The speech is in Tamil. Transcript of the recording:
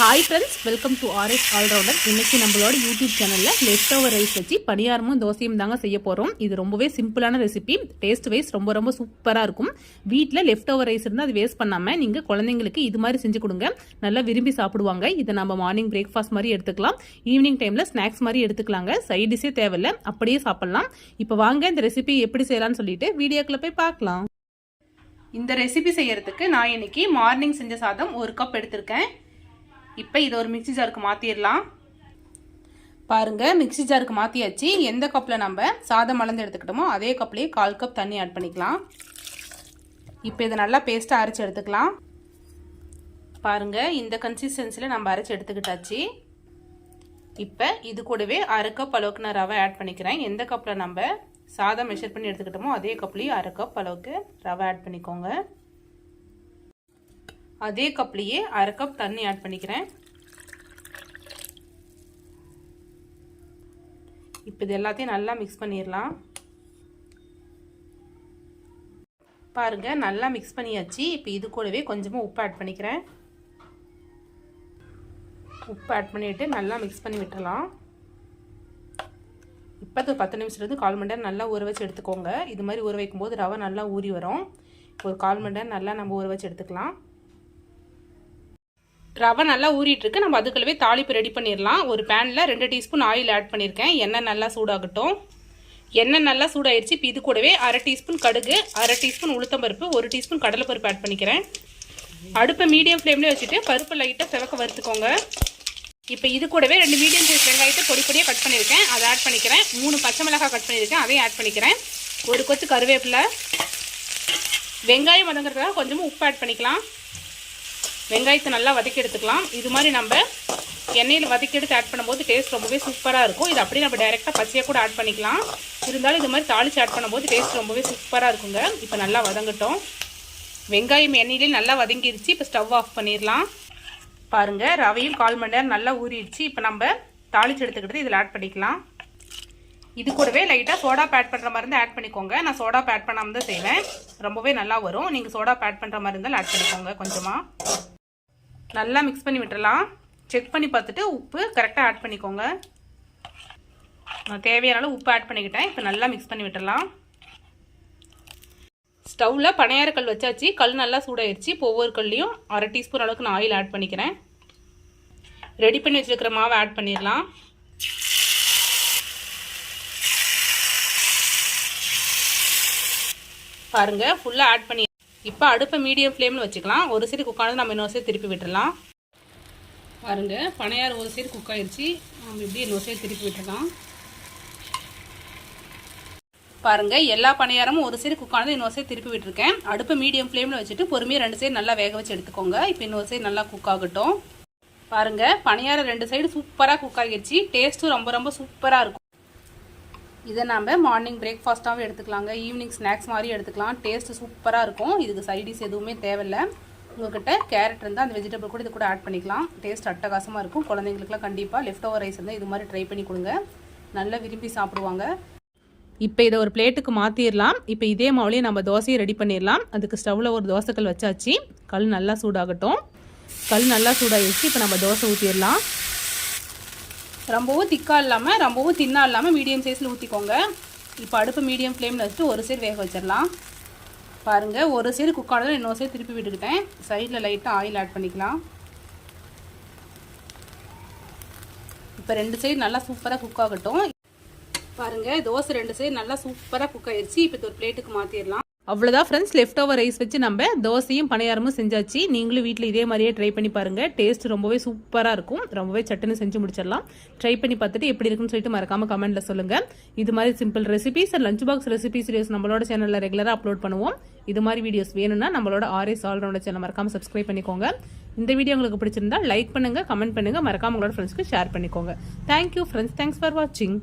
Hi friends welcome to RS allrounder இன்னைக்கு நம்மளோட யூடியூப் சேனலில் லெஃப்ட் ஓவர் ரைஸ் வச்சு பணியாரமும் தோசையும் தாங்க செய்ய போகிறோம் இது ரொம்பவே சிம்பிளான ரெசிபி டேஸ்ட் வைஸ் ரொம்ப ரொம்ப சூப்பராக இருக்கும். வீட்டில் லெஃப்ட் ஓவர் ரைஸ் இருந்தால் அது வேஸ்ட் பண்ணாமல் நீங்கள் குழந்தைங்களுக்கு இது மாதிரி செஞ்சு கொடுங்க. நல்லா விரும்பி சாப்பிடுவாங்க. இதை நம்ம மார்னிங் பிரேக்ஃபாஸ்ட் மாதிரி எடுத்துக்கலாம். ஈவினிங் டைமில் ஸ்நாக்ஸ் மாதிரி எடுத்துக்கலாங்க. சைட் டிஷ்ஷே தேவையில்லை. அப்படியே சாப்பிட்லாம். இப்போ வாங்க இந்த ரெசிபி எப்படி செய்யலாம்னு சொல்லிட்டு வீடியோக்குள்ள போய் பார்க்கலாம். இந்த ரெசிபி செய்யறதுக்கு நான் இன்னைக்கு மார்னிங் செஞ்ச சாதம் ஒரு கப் எடுத்திருக்கேன். இப்போ இதை ஒரு மிக்சி ஜாருக்கு மாற்றிடலாம் பாருங்கள் மிக்சி ஜாருக்கு மாற்றியாச்சு எந்த கப்பில் நம்ம சாதம் மலர்ந்து எடுத்துக்கிட்டோமோ அதே கப்லேயே கால் கப் தண்ணி ஆட் பண்ணிக்கலாம். இப்போ இதை நல்லா பேஸ்ட்டாக அரைச்சி எடுத்துக்கலாம். பாருங்கள் இந்த கன்சிஸ்டன்சியில் நம்ம அரைச்சி எடுத்துக்கிட்டாச்சு. இப்போ இது கூடவே அரை கப் அளவுக்கு நான் ரவை ஆட் பண்ணிக்கிறேன். எந்த கப்பில் நம்ம சாதம் மெஷர் பண்ணி எடுத்துக்கிட்டோமோ அதே கப்லேயும் அரை கப் அளவுக்கு ரவை ஆட் பண்ணிக்கோங்க. அதே கப்லேயே அரை கப் தண்ணி ஆட் பண்ணிக்கிறேன். இப்போ இது எல்லாத்தையும் நல்லா மிக்ஸ் பண்ணிடலாம் பாருங்க நல்லா மிக்ஸ் பண்ணியாச்சு. இப்போ இது கூடவே கொஞ்சமாக உப்பு ஆட் பண்ணிக்கிறேன். உப்பு ஆட் பண்ணிவிட்டு நல்லா மிக்ஸ் பண்ணி விட்டுலாம் இப்போ பத்து நிமிஷத்துலேருந்து கால் மணி நேரம் நல்லா ஊற வச்சு எடுத்துக்கோங்க. இது மாதிரி ஊற வைக்கும்போது ரவை நல்லா ஊறி வரும். ஒரு கால் மணி நேரம் நல்லா நம்ம ஊற வச்சு எடுத்துக்கலாம். ரவை நல்லா ஊறிட்டு இருக்கு நம்ம அதுக்குள்ளவே தாளிப்பு ரெடி பண்ணிடலாம் ஒரு பேனில் ரெண்டு டீஸ்பூன் ஆயில் ஆட் பண்ணியிருக்கேன் எண்ணெய் நல்லா சூடாகட்டும். எண்ணெய் நல்லா சூடாயிருச்சு. இப்போ இது கூடவே அரை டீஸ்பூன் கடுகு அரை டீஸ்பூன் உளுத்தம்பருப்பு ஒரு டீஸ்பூன் கடலைப்பருப்பு ஆட் பண்ணிக்கிறேன். அடுப்பை மீடியம் ஃப்ளேம்லேயே வச்சுட்டு பருப்பு லைட்டாக செவக்க வறுத்துக்கோங்க. இப்போ இது கூடவே ரெண்டு மீடியம் சைஸ் வெங்காயத்தை பொடி பொடியாக கட் பண்ணியிருக்கேன் அதை ஆட் பண்ணிக்கிறேன். மூணு பச்சை மிளகாய் கட் பண்ணியிருக்கேன் அதையும் ஆட் பண்ணிக்கிறேன். ஒரு கொத்து கருவேப்பிலை. வெங்காயம் வதங்குறதுக்காக கொஞ்சமாக உப்பு ஆட் பண்ணிக்கலாம். வெங்காயத்தை நல்லா வதக்கி எடுத்துக்கலாம். இது மாதிரி நம்ம எண்ணெயில் வதக்கி எடுத்து ஆட் பண்ணும்போது டேஸ்ட் ரொம்பவே சூப்பராக இருக்கும். இது அப்படியே நம்ம டேரெக்டாக பச்சையாக கூட ஆட் பண்ணிக்கலாம். இருந்தாலும் இது மாதிரி தாளித்து ஆட் பண்ணும்போது டேஸ்ட் ரொம்பவே சூப்பராக இருக்குங்க. இப்போ நல்லா வதங்கட்டும். வெங்காயம் எண்ணெயிலே நல்லா வதங்கிருச்சு. இப்போ ஸ்டவ் ஆஃப் பண்ணிடலாம். பாருங்கள் ரவையும் கால் மணி நேரம் நல்லா ஊறிடுச்சு. இப்போ நம்ம தாளித்து எடுத்துக்கிட்டு இதில் ஆட் பண்ணிக்கலாம். இது கூடவே லைட்டாக சோடா ஆட் பண்ணுற மாதிரி இருந்தால் ஆட் பண்ணிக்கோங்க. நான் சோடா ஆட் பண்ணாமல் தான் செய்வேன். ரொம்பவே நல்லா வரும். நீங்கள் சோடா ஆட் பண்ணுற மாதிரி இருந்தால் ஆட் பண்ணிக்கோங்க கொஞ்சமாக நல்லா மிக்ஸ் பண்ணி விட்டுடலாம் செக் பண்ணி பார்த்துட்டு உப்பு கரெக்டாக ஆட் பண்ணிக்கோங்க. நான் தேவையான அளவு உப்பு ஆட் பண்ணிக்கிட்டேன். இப்போ நல்லா மிக்ஸ் பண்ணி விட்டுடலாம் ஸ்டவ்வில் பனையார கல் வச்சாச்சு. கல் நல்லா சூடாயிருச்சு. இப்போ ஒவ்வொரு கல்லையும் அரை டீஸ்பூன் அளவுக்கு நான் ஆயில் ஆட் பண்ணிக்கிறேன். ரெடி பண்ணி வச்சுருக்கிற மாவை ஆட் பண்ணிடலாம். பாருங்கள் ஃபுல்லாக ஆட் பண்ணி இப்போ அடுப்பை மீடியம் ஃப்ளேமில் வச்சுக்கலாம். ஒரு சைடு குக் ஆனது நம்ம இன்னொரு சைடு திருப்பி விட்டுடலாம் பாருங்கள் பனையார் ஒரு சைடு குக் ஆயிடுச்சு நம்ம இப்படி இன்னொரு சைடு திருப்பி விட்டுடலாம் பாருங்கள் எல்லா பணியாரமும் ஒரு சைடு குக் ஆனது இன்னொரு சைடு திருப்பி விட்டுருக்கேன். அடுப்பு மீடியம் ஃப்ளேமில் வச்சுட்டு பொறுமையாக ரெண்டு சைடு நல்லா வேக வச்சு எடுத்துக்கோங்க. இப்போ இன்னொரு சைடு நல்லா குக் ஆகட்டும். பாருங்கள் பணியாரம் ரெண்டு சைடு சூப்பராக குக் ஆகிடுச்சு டேஸ்ட்டும் ரொம்ப ரொம்ப சூப்பராக இருக்கும். இதை நம்ம மார்னிங் பிரேக்ஃபாஸ்ட்டாகவும் எடுத்துக்கலாங்க. ஈவினிங் ஸ்நாக்ஸ் மாதிரி எடுத்துக்கலாம். டேஸ்ட் சூப்பராக இருக்கும். இதுக்கு சைடிஸ் எதுவுமே தேவையில்லை. உங்கள்கிட்ட கேரட் இருந்தால் அந்த வெஜிடபிள் கூட இது கூட ஆட் பண்ணிக்கலாம். டேஸ்ட் அட்டகாசமாக இருக்கும். குழந்தைங்களுக்குலாம் கண்டிப்பாக லெஃப்ட் ஓவர் ரைஸ் இருந்தால் இது மாதிரி ட்ரை பண்ணி கொடுங்க. நல்லா விரும்பி சாப்பிடுவாங்க. இப்போ இதை ஒரு பிளேட்டுக்கு மாற்றிடலாம் இப்போ இதே மாவுலேயே நம்ம தோசையை ரெடி பண்ணிடலாம் அதுக்கு ஸ்டவ்வில் ஒரு தோசைக்கல் வச்சாச்சு. கல் நல்லா சூடாகட்டும். கல் நல்லா சூடாகிடுச்சு இப்போ நம்ம தோசை ஊற்றிடலாம் ரொம்பவும் திக்காக இல்லாமல் ரொம்பவும் தின்னாக இல்லாமல் மீடியம் சைஸில் ஊற்றிக்கோங்க இப்போ அடுப்பு மீடியம் ஃப்ளேமில் வச்சுட்டு ஒரு சைடு வேக வச்சிடலாம். பாருங்கள் ஒரு சைடு குக் இன்னொரு சைடு திருப்பி விட்டுக்கிட்டேன். சைடில் லைட்டாக ஆயில் ஆட் பண்ணிக்கலாம். இப்போ ரெண்டு சைடு நல்லா சூப்பராக குக் ஆகட்டும். பாருங்கள் தோசை ரெண்டு சைடு நல்லா சூப்பராக குக் ஆயிடுச்சு இப்போ ஒரு பிளேட்டுக்கு மாற்றிடலாம் அவ்வளோதான் ஃப்ரெண்ட்ஸ் லெஃப்ட் ஓவர் ரைஸ் வச்சு நம்ம தோசையும் பணியாரமும் செஞ்சாச்சு. நீங்களும் வீட்டில் இதே மாதிரியே ட்ரை பண்ணி பாருங்கள் டேஸ்ட் ரொம்பவே சூப்பராக இருக்கும். ரொம்பவே சட்டுன்னு செஞ்சு முடிச்சிடலாம். ட்ரை பண்ணி பார்த்துட்டு எப்படி இருக்குன்னு சொல்லிட்டு மறக்காம கமெண்ட்டில் சொல்லுங்கள் இது மாதிரி simple recipes lunch box recipe videos நம்மளோட சேனலில் ரெகுலராக அப்லோட் பண்ணுவோம். இது மாதிரி வீடியோஸ் வேணும்னா நம்மளோட ஆர்எஸ் ஆல்ரவுண்டர் சேனல் மறக்காம சப்ஸ்கிரைப் பண்ணிக்கோங்க. இந்த வீடியோ உங்களுக்கு பிடிச்சிருந்தா லைக் பண்ணுங்கள் கமெண்ட் பண்ணுங்கள் மறக்காம உங்களோட ஃப்ரெண்ட்ஸ்க்கு ஷேர் பண்ணிக்கோங்க. தேங்க்யூ ஃப்ரெண்ட்ஸ் தேங்க்ஸ் ஃபார் வாட்சிங்